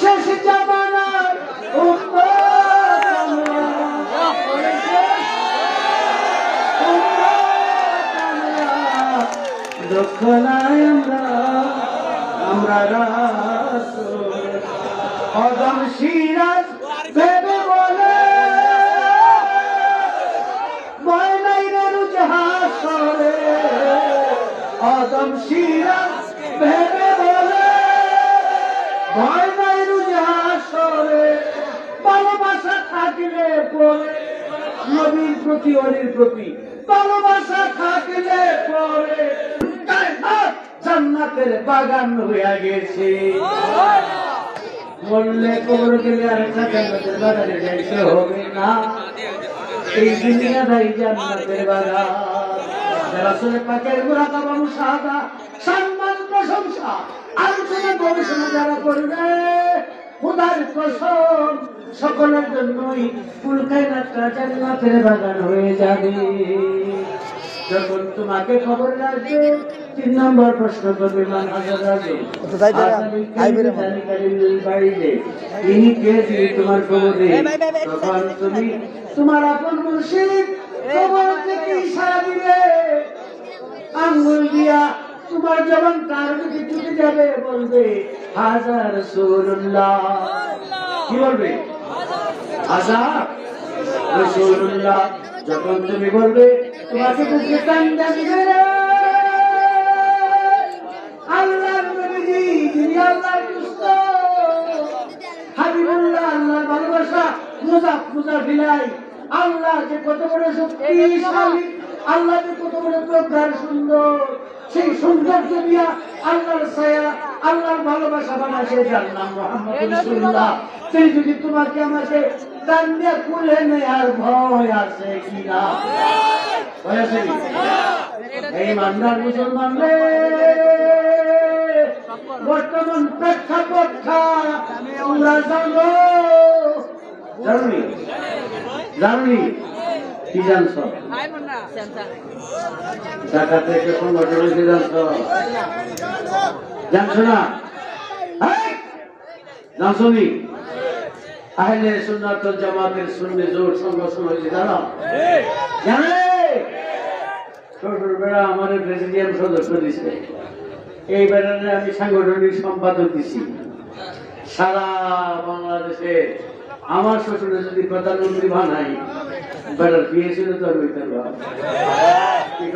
শেষ জামানার দুঃখ নাই আমরা আমরা অদম সিরাজ ভেবে বলে ভয় নাই রেণু জাহাসরে অদম সিরাজ থাকলে পরে নবীর প্রতি, অলির প্রতি। ভালোবাসা থাকলে পরে জান্নাতের বাগান হয়ে গেছে। বললে কবর গেলে আর একটা জান্নাতের বাগানে যাইতে হবে না। এই দুনিয়া দুনিয়াটাই জান্নাতের বাগান। যারা পাকের মুরাকাবা মুশাহাদা সম্মান, প্রশংসা, আলোচনা, গবেষণা যারা করবে, খোদার কসম সকলের জন্যই ফুলকাইনাটা জান্নাতের বাগান হয়ে যাবে। যখন তোমাকে খবর রাখবে তিন নম্বর প্রশ্ন করবে মান হাজার। তিনি তোমার খবর তখন তুমি তোমার আপন মুর্শিদ খবর থেকে ইশারা দিবে? আঙ্গুল দিয়া তোমার যখন তার দিকে ছুটে যাবে বলবে হাজার রসুল্লাহ কি বলবে? রসুল্লাহ যখন তুমি বলবে তোমাকে বুকে কান্দা দিবে নবীজি হাবিবুল্লাহ ভালোবাসা মুজাফ মুজাফিলাই আল্লাহ যে কত বড় শক্তিশালী আল্লাহ যে কত বড় প্রকার সুন্দর সেই সৌন্দর্য দিয়া আল্লাহর ছায়া আল্লাহর ভালোবাসা বানাছে যার নাম মোহাম্মদ রসুল্লাহ। সেই যদি তোমাকে আমাকে দান দিয়ে খুলে নেয়ার ভয় আছে কিনা? ভয় আছে কি? এই মান্দার মুসলমান রে। বর্তমান প্রেক্ষাপটটা তোমরা জানো। জানি জানি কি জানছ? ঢাকা থেকে সংগঠন হয়েছে জানছ? জানছো না? হ্যাঁ? জানছো নি? আহলে সুন্নাত ওয়াল জামাতের সুন্নি জোর সংগঠন হয়েছে জানো? জানে শ্বশুর বেড়া আমার প্রেসিডিয়াম সদস্য দিছে। এই বেড়ারে আমি সাংগঠনিক সম্পাদক দিছি। সারা বাংলাদেশে আমার শ্বশুরে যদি প্রধানমন্ত্রী বানাই বেড়ার বিয়ে ছিল তো পারব কি